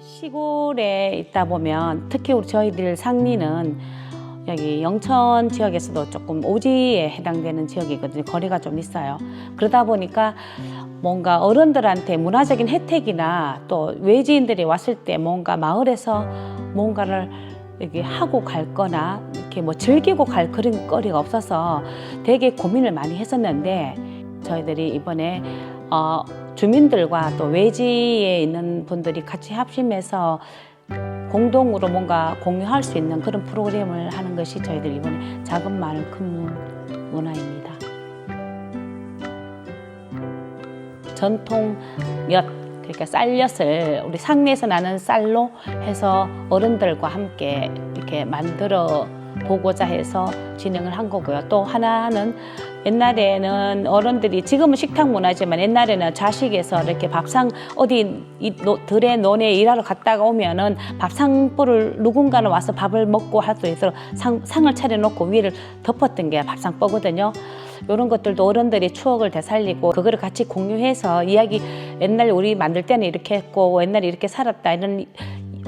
시골에 있다 보면 특히 우리 저희들 상리는 여기 영천 지역에서도 조금 오지에 해당되는 지역이거든요. 거리가 좀 있어요. 그러다 보니까 뭔가 어른들한테 문화적인 혜택이나 또 외지인들이 왔을 때 뭔가 마을에서 뭔가를 이렇게 하고 갈 거나 이렇게 뭐 즐기고 갈 그런 거리가 없어서 되게 고민을 많이 했었는데 저희들이 이번에 어, 주민들과 또 외지에 있는 분들이 같이 합심해서 공동으로 뭔가 공유할 수 있는 그런 프로그램을 하는 것이 저희들 이번에 작은 마을 큰 문- 문화입니다. 전통 엿 그러니까 쌀엿을 우리 상리에서 나는 쌀로 해서 어른들과 함께 이렇게 만들어 보고자 해서 진행을 한 거고요. 또 하나는 옛날에는 어른들이 지금은 식탁 문화지만 옛날에는 자식에서 이렇게 밥상 어디 이 노- 들에 논에 일하러 갔다가 오면은 밥상보를 누군가는 와서 밥을 먹고 할수 있도록 상, 상을 차려놓고 위를 덮었던 게 밥상보거든요. 이런 것들도 어른들이 추억을 되살리고 그거를 같이 공유해서 이야기 옛날 우리 만들 때는 이렇게 했고 옛날에 이렇게 살았다 이런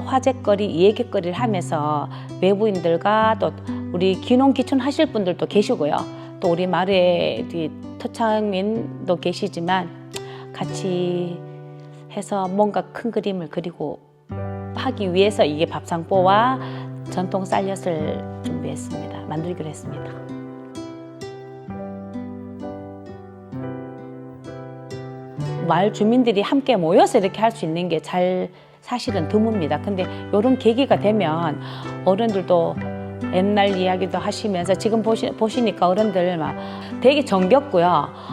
화제거리 얘기거리를 하면서 외부인들과 또 우리 귀농 귀촌 하실 분들도 계시고요. 또 우리 마을에 이 토착민도 계시지만 같이 해서 뭔가 큰 그림을 그리고 하기 위해서 이게 밥상보와 전통 쌀엿을 준비했습니다. 만들기로 했습니다. 마을 주민들이 함께 모여서 이렇게 할 수 있는 게 잘 사실은 드뭅니다. 근데 이런 계기가 되면 어른들도 옛날 이야기도 하시면서 지금 보시, 보시니까 어른들 막 되게 정겹고요.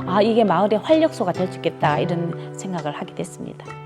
아, 이게 마을의 활력소가 될 수 있겠다 이런 생각을 하게 됐습니다.